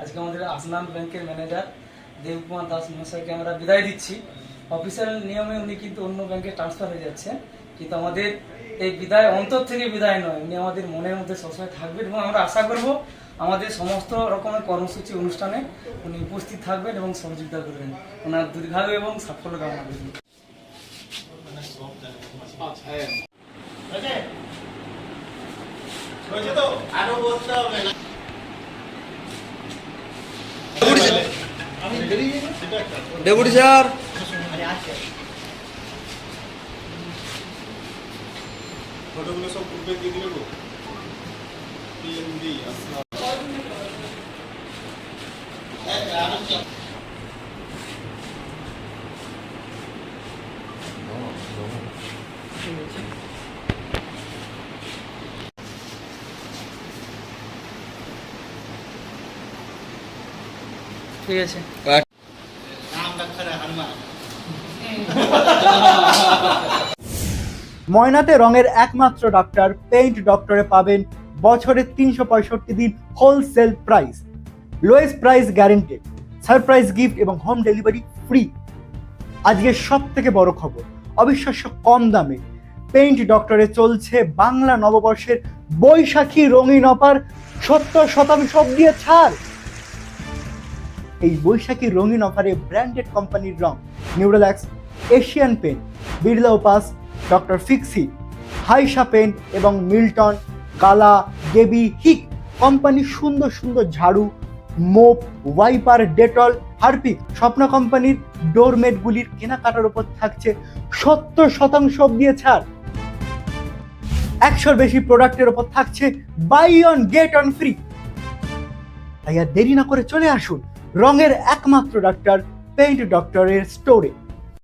আজকে আমাদের আসনান ব্যাংকের ম্যানেজার দেবকুমার দাস মহাশয়কে আমরা বিদায় দিচ্ছি অফিসিয়াল নিয়মে উনি কিন্তু অন্য ব্যাংকে ট্রান্সফার হয়ে যাচ্ছেন কিন্তু আমাদের এই বিদায় অন্তর থেকে বিদায় নয় উনি আমাদের মনের মধ্যে সবসময় থাকবেন এবং আমরা আশা করব আমাদের সমস্ত রকমের কর্মসূচি অনুষ্ঠানে উনি উপস্থিত থাকবেন এবং সহযোগিতা করবেন ওনার দীর্ঘায়ু এবং সাফল্য কামনা করবেন ডেপুটি স্যার। ফটোগুলো সব গ্রুপে দিয়ে দিলে গো পিএমডি আসসালাম ঠিক আছে। ময়নাতে রঙের একমাত্র ডক্টর পেইন্ট ডক্টরে পাবেন বছরে তিনশো পঁয়ষট্টি দিন wholesale price lowest price guaranteed surprise gift এবং হোম ডেলিভারি ফ্রি আজকের সব থেকে বড় খবর, অবিশ্বাস্য কম দামে পেইন্ট ডক্টরে চলছে বাংলা নববর্ষের বৈশাখী রঙিন অপার সত্তর শতাংশ দিয়ে ছাড়। এই বৈশাখী রঙিন অফারে ব্র্যান্ডেড কোম্পানির রং, Nerolac, Asian paint Birla Opus doctor Fixit, হাইসা paint এবং মিল্টন, কালা, গেবি, হিক কোম্পানির সুন্দর সুন্দর ঝাড়ু, মোপ, ওয়াইপার, ডেটল, হারপিক স্বপ্ন কোম্পানির ডোরমেটগুলির কেনাকাটার উপর থাকছে সত্তর শতাংশ দিয়ে ছাড়। একশোর বেশি প্রোডাক্টের উপর থাকছে buy one get one free. তাই আর দেরি না করে চলে আসুন। রঙের একমাত্র ডাক্তার পেইন্ট ডক্টরের স্টোরে